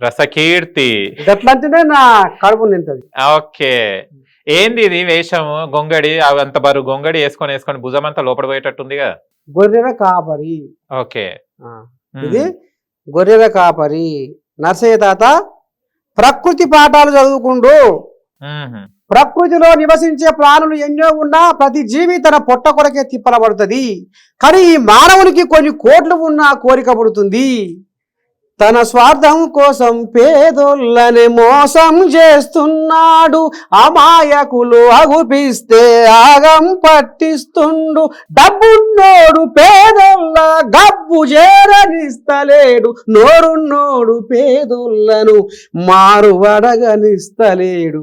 రసకీర్తి. నా కడుపు నింతది. ఓకే. ఏంది ఇది వేషము? గొంగడి అంత బరువు గొంగడి వేసుకొని వేసుకొని భుజం అంతా లోపల పోయేటట్టుంది కదా? గొర్రెల కాపరి. ఓకే. ఇది గొర్రెల కాపరి. నర్సయ్య తాత ప్రకృతి పాఠాలు చదువుకుంటూ ఉహుం. ప్రకృతిలో నివసించే ప్రాణులు ఎన్నో ఉన్నా ప్రతి జీవి తన పొట్ట కొరకే తిప్పలబడుతుంది. కానీ ఈ మానవునికి కొన్ని కోట్లు ఉన్న కోరిక పడుతుంది. తన స్వార్థం కోసం పేదోళ్ళని మోసం చేస్తున్నాడు. అమాయకులు అగుపిస్తే ఆగం పట్టిస్తుండు. డబ్బున్నోడు పేదోళ్ళ గబ్బు చేరనిస్తలేడు నోరున్నోడు పేదోళ్ళను మారు అడగనిస్తలేడు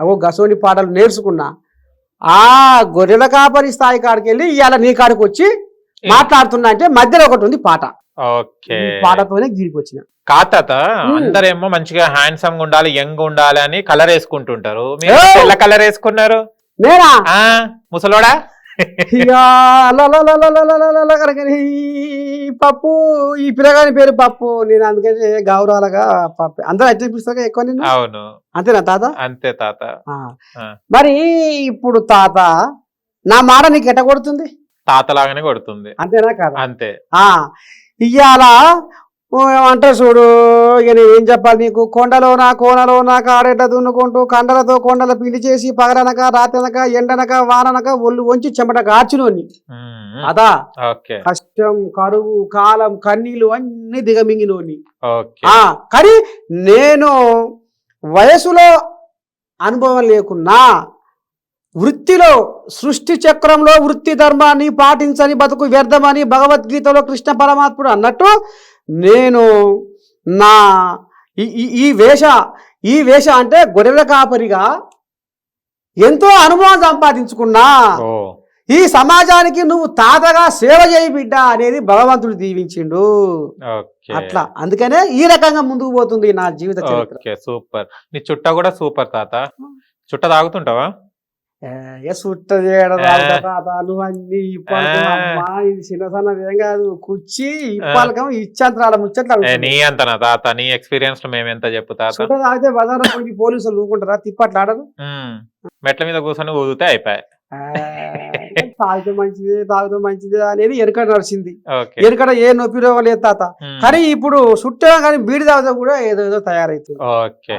అవో గసోని పాటలు నేర్చుకున్నా. ఆ గొర్రెల కాపరి స్థాయి కాడికి వెళ్ళి ఇవాళ నీ కాడికి వచ్చి మాట్లాడుతున్నా అంటే మధ్యలో ఒకటి ఉంది పాట. ఓకే. పాటతోనే దీనికి వచ్చిన కాతా అందరేమో మంచిగా హ్యాండ్సమ్గా ఉండాలి యంగ్ ఉండాలి అని కలర్ వేసుకుంటుంటారు. ఎలా కలర్ వేసుకున్నారు? ముసలోడా? పప్పు ఈ పిల్లగాని పేరు పప్పు నేను అందుకని గౌరవాలుగా పప్పు. అందరూ అట్లా చూపిస్తారు ఎక్కువ నేను అవును. అంతేనా తాత? అంతే తాత. మరి ఇప్పుడు తాత నా మాట నీకు ఎట్ట కొడుతుంది? తాత లాగానే కొడుతుంది. అంతేనా కాదు? అంతే. ఆ. ఇయ్యాల? అంటే చూడు ఇక నేను ఏం చెప్పాలి నీకు? కొండలోన కోనలోన కాడెట్ట దున్నుకుంటూ కండలతో కొండల పిండి చేసి పగలనక రాత్రనక ఎండనక వాననక ఒళ్ళు వంచి చెమట కార్చినోని ఉమ్. అదా? కష్టం కరువు కాలం కన్నీళ్ళు అన్ని దిగమింగినోని కానీ నేను వయసులో అనుభవం లేకున్నా వృత్తిలో సృష్టి చక్రంలో వృత్తి ధర్మాన్ని పాటించని బతుకు వ్యర్థమని భగవద్గీతలో కృష్ణ పరమాత్ముడు అన్నట్టు నేను నా ఈ- వేష ఈ వేష అంటే గొర్రెల కాపరిగా ఎంతో అనుభవం సంపాదించుకున్నా. ఈ సమాజానికి నువ్వు తాతగా సేవ చేయి బిడ్డ అనేది భగవంతుడు దీవించిండు. అట్లా. అందుకనే ఈ రకంగా ముందుకు పోతుంది నా జీవిత సూపర్. నీ చుట్ట కూడా సూపర్ తాత. చుట్ట తాగుతుంటావా? ఏ, ఏ సుట్ట చేయడం ఆ. రాదు తాత, నువ్వు అన్ని ఇప్పాలకం ఆ. అమ్మా ఇది చిన్న సన్నది ఏం కాదు. కుర్చీ ఇప్పాలకం ఇచ్చంతరాల ముచ్చట్లు నీ అంతనా తాత నీ ఎక్స్పీరియన్స్ మేము ఎంత చెప్పు తాత? తాగితే బజార్ పోలీసులు ఊరుకుంటారా తిప్పట్లు ఆడరు. మెట్ల మీద కూర్చొని ఊదితే అయిపోయాయి. తాగితే మంచిది తాగితే మంచిది అనేది ఎరుకడ నడిచింది. ఓకే. ఎరుకడ ఏ నొప్పి రోగం లేదు తాత. కానీ ఇప్పుడు సుట్ట కానీ బీడి తాగితే కూడా ఏదో ఏదో తయారైతుంది.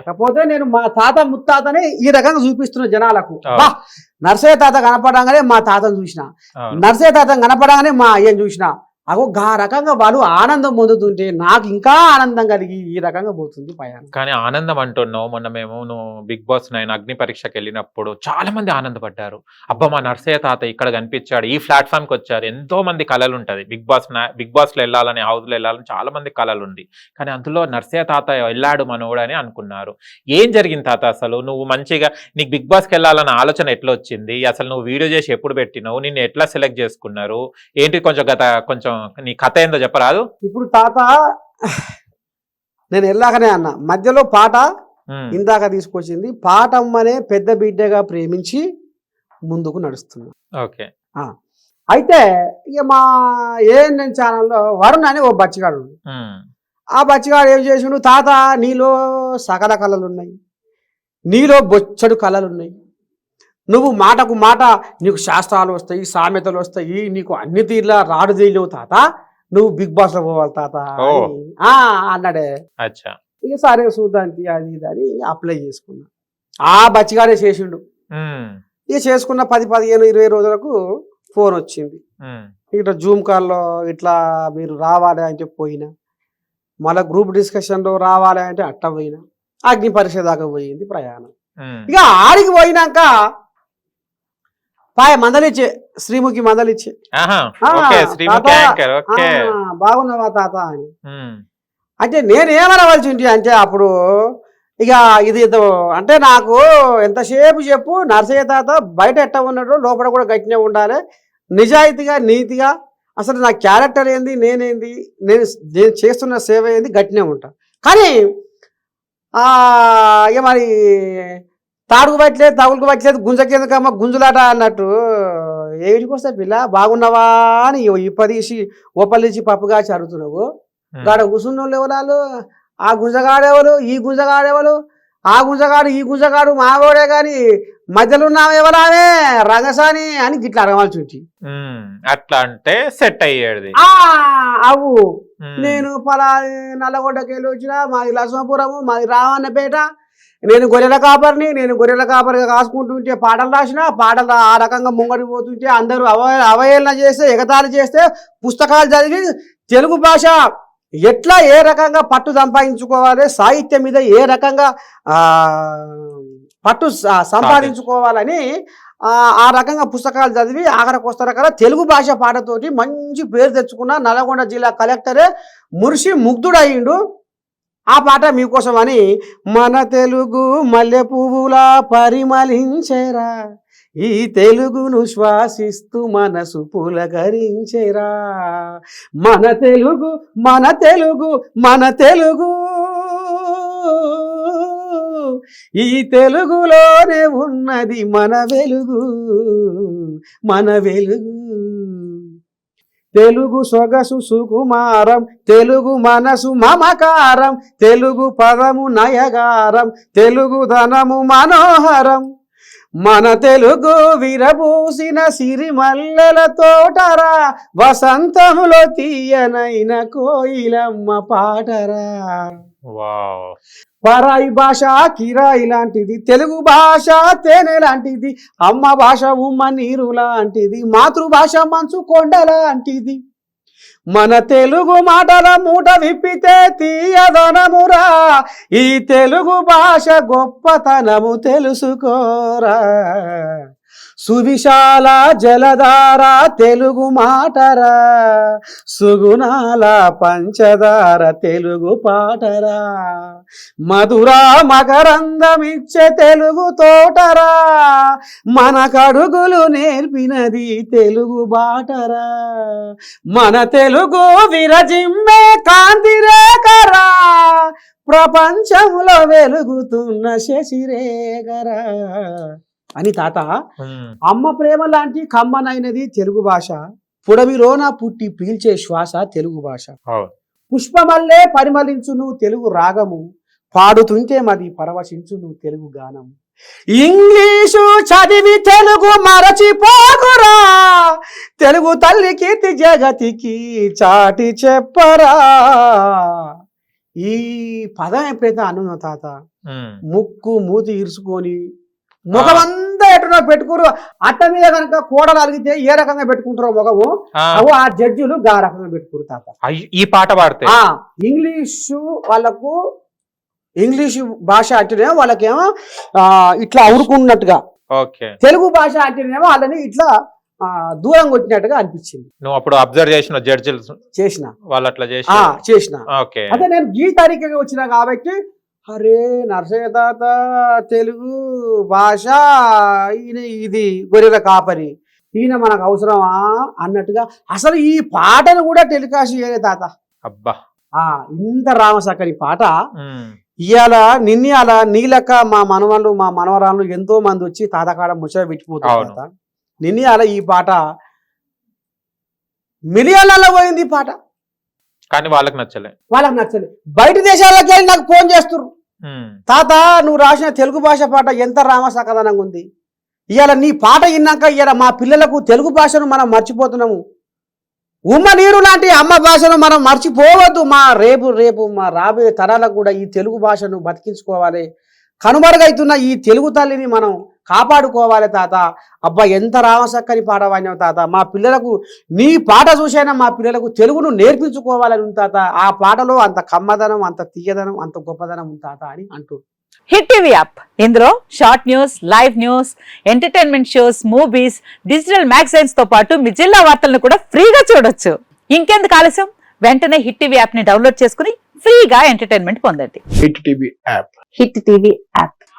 కాకపోతే నేను మా తాత ముత్తాతని ఈ రకంగా చూపిస్తున్న జనాలకు. నర్సయ్య తాత కనపడంగానే మా తాతను చూసిన. నర్సయ్య తాత కనపడంగానే మా అయ్యని చూసిన. అగో ఆ రకంగా వాళ్ళు ఆనందం పొందుతుంటే నాకు ఇంకా ఆనందం కలిగి ఈ రకంగా పోతుంది ప్రయాణం కానీ ఆనందం అంటున్నావు. మొన్న మేము నువ్వు బిగ్ బాస్ నైన్ అగ్ని పరీక్షకి వెళ్ళినప్పుడు చాలా మంది ఆనందపడ్డారు. అబ్బా మా నర్సయ్య తాత ఇక్కడ కనిపించాడు. ఈ ప్లాట్ఫామ్కి వచ్చారు. ఎంతో మంది కళలు ఉంటది. బిగ్ బాస్ బిగ్ బాస్లో వెళ్ళాలని హౌస్లో వెళ్ళాలని చాలా మంది కళలు ఉంది. కానీ అందులో నర్సయ్య తాత వెళ్ళాడు మనోడు అని అనుకున్నారు. ఏం జరిగింది తాత అసలు? నువ్వు మంచిగా నీకు బిగ్ బాస్కి వెళ్ళాలన్న ఆలోచన ఎట్లా వచ్చింది? అసలు నువ్వు వీడియో చేసి ఎప్పుడు పెట్టినావు? నిన్ను ఎట్లా సెలెక్ట్ చేసుకున్నారు? ఏంటి కొంచెం గత కొంచెం నీ కథ ఏందో చెప్పరాదు? ఇప్పుడు తాత నేను వెళ్ళాకనే అన్న. మధ్యలో పాట ఇందాక తీసుకొచ్చింది. పాటమ్మనే పెద్ద బిడ్డగా ప్రేమించి ముందుకు నడుస్తున్నా. ఓకే. అయితే ఇక మా ఏఎన్ఎన్ ఛానల్లో వరుణ్ అని ఓ బచ్చిగాడు ఆ బచ్చిగాడు ఏం చేసిండు? తాత నీలో సకల కళలు ఉన్నాయి నీలో బొచ్చడు కళలు ఉన్నాయి నువ్వు మాటకు మాట నీకు శాస్త్రాలు వస్తాయి సామెతలు వస్తాయి నీకు అన్ని తీర్లా రాడు తీయలేవు తాత. నువ్వు బిగ్ బాస్లో పోవాలి తాత అన్నాడే. అచ్చా. ఇక సరే చూద్దాం తీ, అది ఇది అని అప్లై చేసుకున్నా. ఆ బచ్చిగాడే చేసిండు. ఇక చేసుకున్న పది పదిహేను ఇరవై రోజులకు ఫోన్ వచ్చింది. ఇట్లా జూమ్ కాల్లో ఇట్లా మీరు రావాలి అంటే పోయినా. మళ్ళీ గ్రూప్ డిస్కషన్లో రావాలి అంటే అట్ట పోయినా. అగ్ని పరీక్ష దాకా పోయింది ప్రయాణం. ఇక ఆడికి పోయినాక పాయ మందలిచ్చే శ్రీముఖి మందలిచ్చే. ఆహా, ఆ, ఓకే శ్రీముఖి తాత, యాంకర్ ఓకే. "ఆ, బాగున్నావా తాత అని. అంటే నేను ఏమనవలసి ఉంది అంటే అప్పుడు ఇక ఇది అంటే నాకు ఎంతసేపు చెప్పు నర్సయ్య తాత బయట ఎట్ట ఉన్నాడు లోపల కూడా గట్టినే ఉండాలి. నిజాయితీగా నీతిగా అసలు నా క్యారెక్టర్ ఏంది నేనేంది నేను నేను చేస్తున్న సేవ ఏంది గట్టినే ఉంటా. కానీ ఇక మరి తాడుకు పట్టలేదు తగులుకు పట్టలేదు గుంజకేందుకమ్మ గుంజులాట అన్నట్టు. ఏడికి వస్తే పిల్ల బాగున్నావా అని ఇప్పదీసి ఓపలిచి పప్పుగా చదువుతున్నావు. గాడ కూర్చున్న వాళ్ళు? ఎవరాలు ఆ గుంజగాడెవరు ఈ గుంజగాడెవరు ఆ గుంజగాడు ఈ గుంజగాడు మాగోడే కానీ మధ్యలో ఉన్నాము ఎవరామే రంగసాని అని గిట్లా అడగాల్సి వచ్చి. అట్లా అంటే సెట్ అయ్యేది. ఆ అవు నేను పలా నల్లగొండకి వెళ్ళి వచ్చిన మాది లక్ష్మపురము మాది రావన్నపేట నేను గొర్రెల కాపరిని నేను గొర్రెల కాపరిగా కాసుకుంటుంటే పాటలు రాసిన పాటలు ఆ రకంగా ముంగడి పోతుంటే అందరూ అవ అవహేళన చేస్తే ఎగతాళి చేస్తే పుస్తకాలు చదివి తెలుగు భాష ఎట్లా ఏ రకంగా పట్టు సంపాదించుకోవాలి సాహిత్యం మీద ఏ రకంగా ఆ, పట్టు సంపాదించుకోవాలని ఆ రకంగా పుస్తకాలు చదివి ఆఖరికి వస్తారు తెలుగు భాష పాటతోటి మంచి పేరు తెచ్చుకున్న నల్గొండ జిల్లా కలెక్టరే మురిసి ముగ్ధుడయిండు ఆ పాట మీకోసం అని మన తెలుగు మల్లె పువ్వులా పరిమళించేరా. ఈ తెలుగును శ్వాసిస్తూ మనసు పులకరించేరా. మన తెలుగు మన తెలుగు మన తెలుగు. ఈ తెలుగులోనే ఉన్నది మన వెలుగు మన వెలుగు. తెలుగు సొగసు సుకుమారం తెలుగు మనసు మమకారం తెలుగు పదము నయగారం తెలుగు ధనము మనోహరం. మన తెలుగు విరబూసిన సిరిమల్లెల తోటరా వసంతములో తీయనైన కోయిలమ్మ పాటరా. వావ్. పరాయి భాష కిరాయి లాంటిది. తెలుగు భాష తేనె లాంటిది. అమ్మ భాష ఉమ్మ నీరు లాంటిది. మాతృభాష మంచు కొండ లాంటిది. మన తెలుగు మాటల మూట విప్పితే తీయదనమురా. ఈ తెలుగు భాష గొప్పతనము తెలుసుకోరా. సువిశాల జలధార తెలుగు మాటరా సుగుణాల పంచదార తెలుగు పాటరా. మధురా మకరందమిచ్చే తెలుగు తోటరా మన కడుగులు నేర్పినది తెలుగు బాటరా. మన తెలుగు విరజిమ్మే కాంతిరేఖరా ప్రపంచంలో వెలుగుతున్న శశిరేఖరా. అని తాత అమ్మ ప్రేమ లాంటి కమ్మనైనది తెలుగు భాష పుడవిలోన పుట్టి పీల్చే శ్వాస తెలుగు భాష. పుష్పమల్లే పరిమళించును తెలుగు రాగము పాడుతుంటే మది పరవశించును తెలుగు గానం. ఇంగ్లీషు చదివి తెలుగు మరచిపోకురా తెలుగు తల్లి కీర్తి జగతికి చాటి చెప్పరా. ఈ పదం ఎప్పుడైతే అను తాత ముక్కు మూతి ఇరుసుకొని ముఖమంతా ఎటునో పెట్టుకోరు. అట్ట మీద కనుక కోడలు అలిగితే ఏ రకంగా పెట్టుకుంటారో ఆ, అవు ఆ జడ్జిలు గా రకంగా పెట్టుకోరు తాత. ఈ పాట పాడితే? ఆ ఇంగ్లీషు వాళ్ళకు ఇంగ్లీషు భాష అంటేనేమో వాళ్ళకేమో ఆ, ఇట్లా అవురుకున్నట్టుగా తెలుగు భాష అంటేనేమో వాళ్ళని ఇట్లా ఆ, దూరం కొట్టినట్టుగా అనిపించింది. నువ్వు అప్పుడు అబ్జర్వ్ చేసిన జడ్జిలు చేసిన. వాళ్ళు అట్లా చేసి? ఆ చేసిన. ఓకే. అదే నేను గీ తారీఖుగా వచ్చిన కాబట్టి అరే నరసయ్య తాత తెలుగు భాష ఈయన ఇది గొర్రెల కాపరి. ఈయన మనకు అవసరమా? అన్నట్టుగా అసలు ఈ పాటను కూడా టెలికాస్ట్ చేయలే తాత. అబ్బా. ఆ ఇంత రామసక్కని పాట. ఇవాళ నిన్నయాల నీలక మా మనవాళ్ళు మా మనవరాళ్ళు ఎంతో మంది వచ్చి తాతకాడ ముచ్చట పెట్టిపోతారు. తాత. నిన్నయాల ఈ పాట మిలియన్లలో పోయింది ఈ పాట. కానీ వాళ్ళకి నచ్చలే. వాళ్ళకి నచ్చలేదు బయట దేశాలకు వెళ్ళి నాకు ఫోన్ చేస్తున్నారు తాత నువ్వు రాసిన తెలుగు భాష పాట ఎంత రామసకదనంగా ఉంది? ఇవాళ నీ పాట విన్నాక ఇవాళ మా పిల్లలకు తెలుగు భాషను మనం మర్చిపోతున్నాము. ఉమ్మ నీరు లాంటి అమ్మ భాషను మనం మర్చిపోవద్దు మా రేపు రేపు మా రాబోయే తరాలకు కూడా ఈ తెలుగు భాషను బతికించుకోవాలి. కనుమరుగైతున్న ఈ తెలుగు తల్లిని మనం కాపాడుకోవాలి తాత. అబ్బా ఎంత రామసక్కని పాట వాడినావు తాత. మా పిల్లలకు నీ పాట చూసైనా మా పిల్లలకు తెలుగును నేర్పించుకోవాలని ఉంది తాత. ఆ పాటలో అంత కమ్మదనం అంత తీయదనం అంత గొప్పదనం ఉంది తాత అని అంటూ. Hit TV app. ఇందులో short news live news entertainment shows movies digital మ్యాగజైన్స్తో పాటు మీ జిల్లా వార్తలను కూడా ఫ్రీగా చూడొచ్చు. ఇంకెందుకు ఆలస్యం? వెంటనే హిట్ టీవీ యాప్ని డౌన్లోడ్ చేసుకుని ఫ్రీగా ఎంటర్టైన్మెంట్ పొందండి. Hit TV app. Hit TV app.